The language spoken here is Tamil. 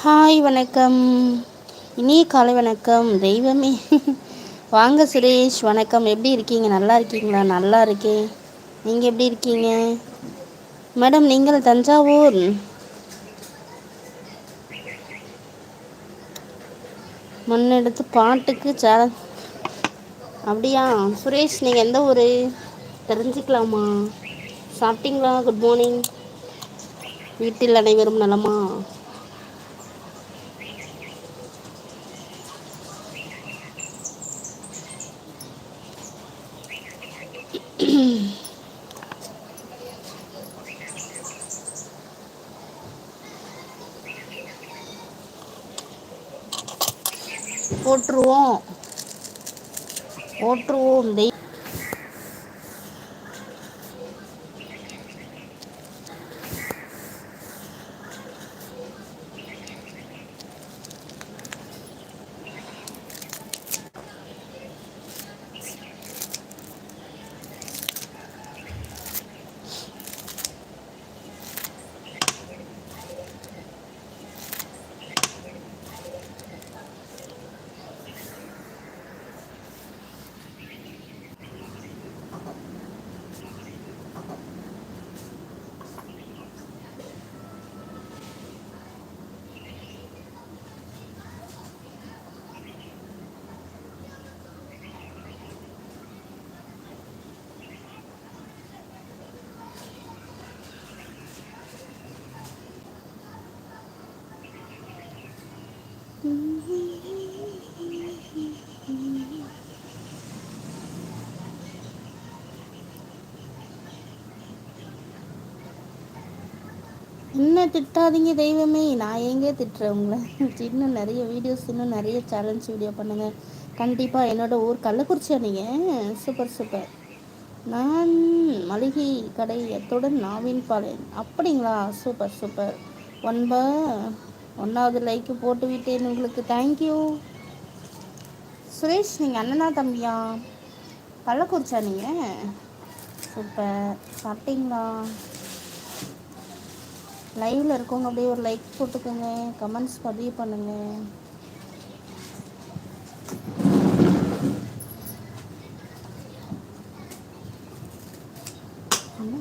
ஹாய் வணக்கம். இனிய காலை வணக்கம். தெய்வமே. வாங்க சுரேஷ் வணக்கம். எப்படி இருக்கீங்க? நல்லா இருக்கீங்களா? நல்லா இருக்கேன். நீங்கள் எப்படி இருக்கீங்க? மேடம் நீங்கள் தஞ்சாவூர்? முன்னெடுத்து பாட்டுக்கு சேல அப்படியா? சுரேஷ் நீங்கள் எந்த ஊர்? தெரிஞ்சுக்கலாமா? சாப்பிட்டீங்களா? குட் மார்னிங் வீட்டில் அனைவரும் நலமா? போட்டுருவோம். போட்டுருவோம் தெய் என்ன திட்டாதீங்க தெய்வமே. நான் எங்கே திட்டுறேன் உங்களை? இன்னும் நிறைய வீடியோஸ் இன்னும் நிறைய சேலஞ்ச் வீடியோ பண்ணுங்கள் கண்டிப்பாக என்னோடய ஊர் கள்ளக்குறிச்சியா நீங்கள் சூப்பர் சூப்பர். நான் மளிகை கடை எத்துடன் நாவின் பாளையம். அப்படிங்களா? Super super. ஒன்ப ஒன்றாவது லைக்கு போட்டு விட்டேன் உங்களுக்கு. தேங்க்யூ சுரேஷ் நீங்கள் அண்ணனா தம்பியா? கள்ளக்குறிச்சா நீங்கள் சூப்பர் சாப்பிட்டீங்களா? லைவில் இருக்கவங்க அப்படியே ஒரு லைக் போட்டுக்கோங்க. கமெண்ட்ஸ் பதிவு பண்ணுங்கள் என்ன